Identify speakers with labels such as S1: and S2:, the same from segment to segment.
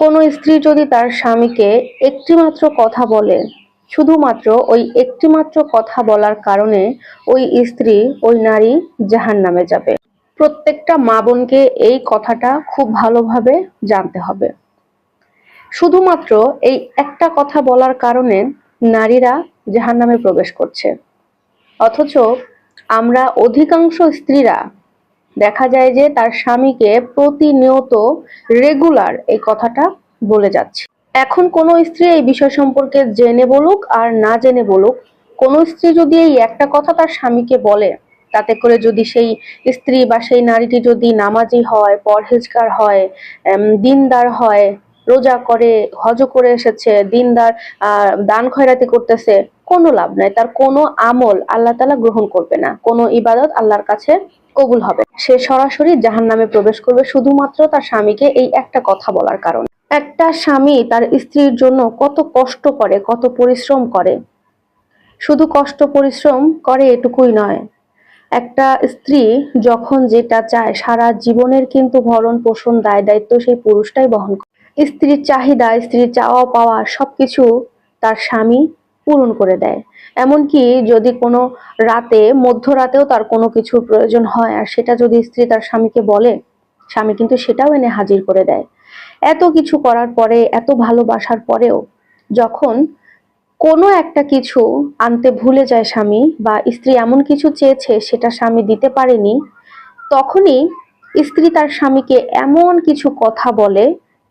S1: কোনো স্ত্রী যদি তার স্বামীকে একটিমাত্র কথা বলে, শুধুমাত্র ওই একটিমাত্র কথা বলার কারণে ওই স্ত্রী ওই নারী জাহান নামে যাবে। প্রত্যেকটা মা বোনকে এই কথাটা খুব ভালোভাবে জানতে হবে। শুধুমাত্র এই একটা কথা বলার কারণে নারীরা জাহান নামে প্রবেশ করছে। অথচ আমরা অধিকাংশ স্ত্রীরা দেখা যায় যে তার স্বামীকে প্রতিনিয়ত রেগুলার এই কথাটা বলে যাচ্ছে। এখন কোনো স্ত্রী এই বিষয় সম্পর্কে জেনে বলুক আর না জেনে বলুক কোনো স্ত্রী যদি এই একটা কথা তার স্বামীকে বলে তাতে করে যদি সেই স্ত্রী বা সেই নারীটি যদি নামাজি হয় পরহেজগার হয় দিনদার হয় রোজা করে হজ করে এসেছে দিনদার আহ, দান খয়রাতি করতেছে কোনো লাভ নাই, তার কোনো আমল আল্লাহ তালা গ্রহণ করবে না, কোনো ইবাদত আল্লাহর কাছে কবুল হবে সে সরাসরি জাহান নামে প্রবেশ করবে শুধুমাত্র তার স্বামীকে এই একটা কথা বলার কারণে। একটা স্বামী তার স্ত্রীর জন্য কত কষ্ট করে, কত পরিশ্রম করে। শুধু কষ্ট পরিশ্রম করে এটুকুই নয়, একটা স্ত্রী যখন যেটা চায়, সারা জীবনের কিন্তু ভরণ পোষণ, দায় দায়িত্ব সেই পুরুষটাই বহন করে। স্ত্রীর চাহিদা, স্ত্রীর চাওয়া পাওয়া সবকিছু তার স্বামী পূরণ করে দেয়। এমনকি যদি কোনো রাতে, মধ্যরাতেও তার কোনো কিছুর প্রয়োজন হয়, আর সেটা যদি স্ত্রী তার স্বামীকে বলে, স্বামী কিন্তু সেটাও এনে হাজির করে দেয়। এত কিছু করার পরে, এত ভালোবাসার পরেও যখন কোনো একটা কিছু আনতে ভুলে যায় স্বামী বা স্ত্রী এমন কিছু চেয়েছে সেটা স্বামী দিতে পারেনি, তখনই স্ত্রী তার স্বামীকে এমন কিছু কথা বলে,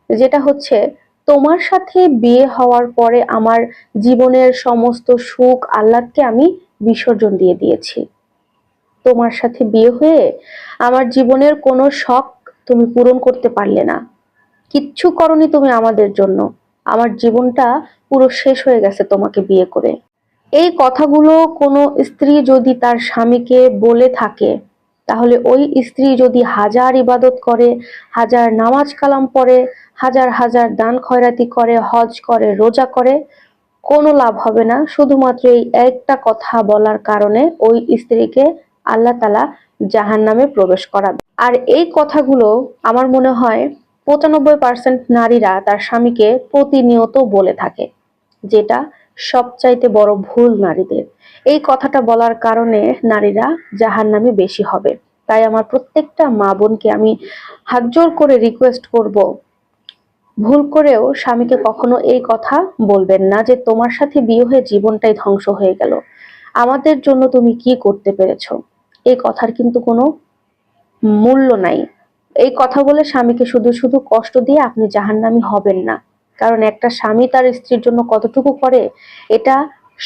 S1: যেটা হচ্ছে তোমার সাথে বিয়ে হওয়ার পরে আমার জীবনের সমস্ত সুখ আহ্লাদকে আমি বিসর্জন দিয়ে দিয়েছি। তোমার সাথে বিয়ে হয়ে আমার জীবনের কোনো শখ তুমি পূরণ করতে পারলে না। কিচ্ছু করনি তুমি আমাদের জন্য। আমার জীবনটা পুরো শেষ হয়ে গেছে তোমাকে বিয়ে করে। এই কথাগুলো কোনো স্ত্রী যদি তার স্বামীকে বলে থাকে তাহলে ওই স্ত্রী যদি হাজার ইবাদত করে, হাজার নামাজ কালাম পড়ে, হাজার হাজার দান খয়রাতি করে, হজ করে, রোজা করে, কোনো লাভ হবে না। শুধুমাত্র এই একটা কথা বলার কারণে ওই স্ত্রীকে আল্লাহ তালা জাহান নামে প্রবেশ করাবে আর এই কথাগুলো আমার মনে হয় পঁচানব্বই পার্সেন্ট নারীরা তার স্বামীকে প্রতিনিয়ত বলে থাকে, যেটা সবচাইতে বড় ভুল নারীদের। এই কথাটা বলার কারণে নারীরা জাহান নামে বেশি হবে। তাই আমার প্রত্যেকটা মা বোনকে আমি হাত জোর করে রিকোয়েস্ট করব, ভুল করেও স্বামীকে কখনো এই কথা বলবেন না যে তোমার সাথে বিয়ে হয়ে জীবনটাই ধ্বংস হয়ে গেল। আমাদের জন্য তুমি কি করতে পেরেছ? এই কথার কিন্তু কোনো মূল্য নাই। এই কথা বলে স্বামীকে শুধু শুধু কষ্ট দিয়ে আপনি জাহান্নামী হবেন না। কারণ একটা স্বামী তার স্ত্রীর জন্য কতটুকু করে, এটা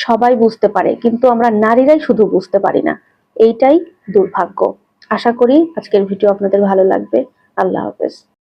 S1: সবাই বুঝতে পারে, কিন্তু আমরা নারীরাই শুধু বুঝতে পারি না। এইটাই দুর্ভাগ্য। আশা করি আজকের ভিডিও আপনাদের ভালো লাগবে। আল্লাহ হাফেজ।